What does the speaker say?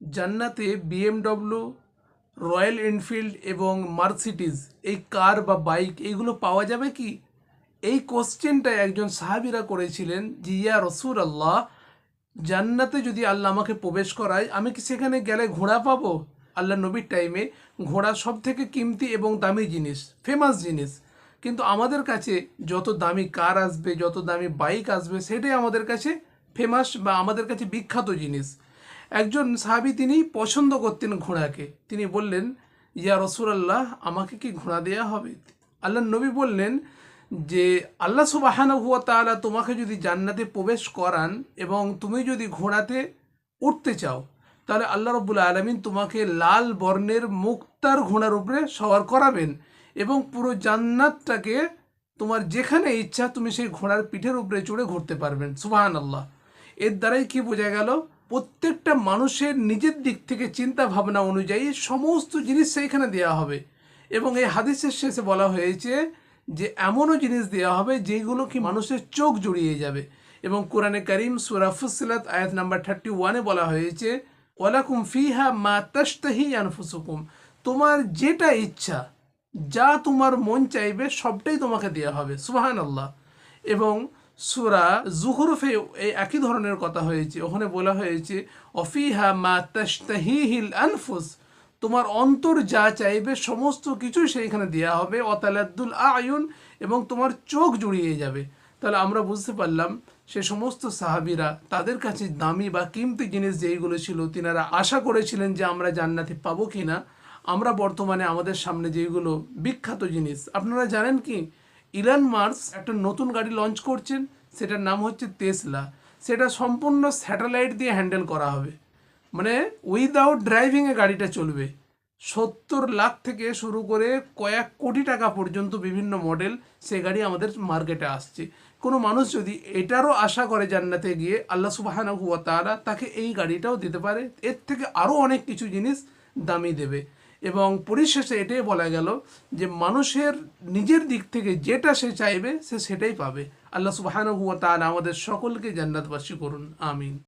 জান্নাতে BMW Royal Enfield এবং Mercedes এই কার বা বাইক এইগুলো পাওয়া যাবে কি? এই কোশ্চেনটা একজন সাহাবিরা করেছিলেন যে, ইয়া আল্লাহ জান্নাতে যদি আল্লাহ আমাকে প্রবেশ করায়, আমি কি সেখানে গেলে ঘোড়া পাবো? আল্লাহ নবীর টাইমে ঘোড়া সব থেকে কিমতি এবং দামি জিনিস ফেমাস জিনিস। কিন্তু আমাদের কাছে যত দামি কার আসবে, যত দামি বাইক আসবে, সেটাই আমাদের কাছে ফেমাস বা আমাদের কাছে বিখ্যাত জিনিস। একজন সাহাবি তিনি পছন্দ করতেন ঘোড়াকে। তিনি বললেন, ইয়া রসুলাল্লাহ, আমাকে কি ঘোড়া দেয়া হবে? আল্লাহ নবী বললেন যে, আল্লাহ সুবাহান হুয়া তাআলা তোমাকে যদি জান্নাতে প্রবেশ করান এবং তুমি যদি ঘোড়াতে উঠতে চাও, তাহলে আল্লাহ রব্বুল আলমিন তোমাকে লাল বর্ণের মুক্তার ঘোড়ার উপরে সওয়ার করাবেন এবং পুরো জান্নাতটাকে তোমার যেখানে ইচ্ছা তুমি সেই ঘোড়ার পিঠের উপরে চড়ে ঘুরতে পারবেন। সুবাহান আল্লাহ এর দ্বারাই কি বোঝা গেল? প্রত্যেকটা মানুষের নিজের দিক থেকে চিন্তা ভাবনা অনুযায়ী সমস্ত জিনিস সেইখানে দেওয়া হবে। এবং এই হাদিসের শেষে বলা হয়েছে যে, এমনও জিনিস দেওয়া হবে যেগুলো কি মানুষের চোখ জড়িয়ে যাবে। এবং কোরআনে করিম সুরা ফুসিলাত আয়াত নাম্বার থার্টি ওয়ানে বলা হয়েছে, ওয়ালাকুম ফিহা মা তাস্তাহি আনফুসুকুম। তোমার যেটা ইচ্ছা, যা তোমার মন চাইবে, সবটাই তোমাকে দেওয়া হবে। সুবাহান আল্লাহ এবং সুরা জুহরুফে এই একই ধরনের কথা হয়েছে। ওখানে বলা হয়েছে, অফিহা মা তাস্তাহিহিল আনফুস তোমার অন্তর যা চাইবে সমস্ত কিছুই সেইখানে দেওয়া হবে। অতালাদ্দুল আয়ুন এবং তোমার চোখ জুড়িয়ে যাবে। তাহলে আমরা বুঝতে পারলাম, সে সমস্ত সাহাবিরা তাদের কাছে দামি বা কিমতি জিনিস যেইগুলো ছিল, তিনারা আশা করেছিলেন যে আমরা জান্নাতে পাবো কি না আমরা বর্তমানে আমাদের সামনে যেইগুলো বিখ্যাত জিনিস। আপনারা জানেন কি? ইলান মার্স একটা নতুন গাড়ি লঞ্চ করছেন, সেটার নাম হচ্ছে তেসলা সেটা সম্পূর্ণ স্যাটেলাইট দিয়ে হ্যান্ডেল করা হবে। মানে উইদাউট ড্রাইভিংয়ে গাড়িটা চলবে। সত্তর লাখ থেকে শুরু করে কয়েক কোটি টাকা পর্যন্ত বিভিন্ন মডেল সে গাড়ি আমাদের মার্কেটে আসছে। কোনো মানুষ যদি এটারও আশা করে জান্নাতে গিয়ে আল্লাহ সুবাহানা হুয়া তারা তাকে এই গাড়িটাও দিতে পারে, এর থেকে আরও অনেক কিছু জিনিস দামি দেবে। এবং পরিশেষে এটাই বলা গেল যে মানুষের নিজের দিক থেকে যেটা সে চাইবে, সে সেটাই পাবে। আল্লাহ সুবাহানুয়া তালা আমাদের সকলকে জান্নাতবাসী করুন। আমিন।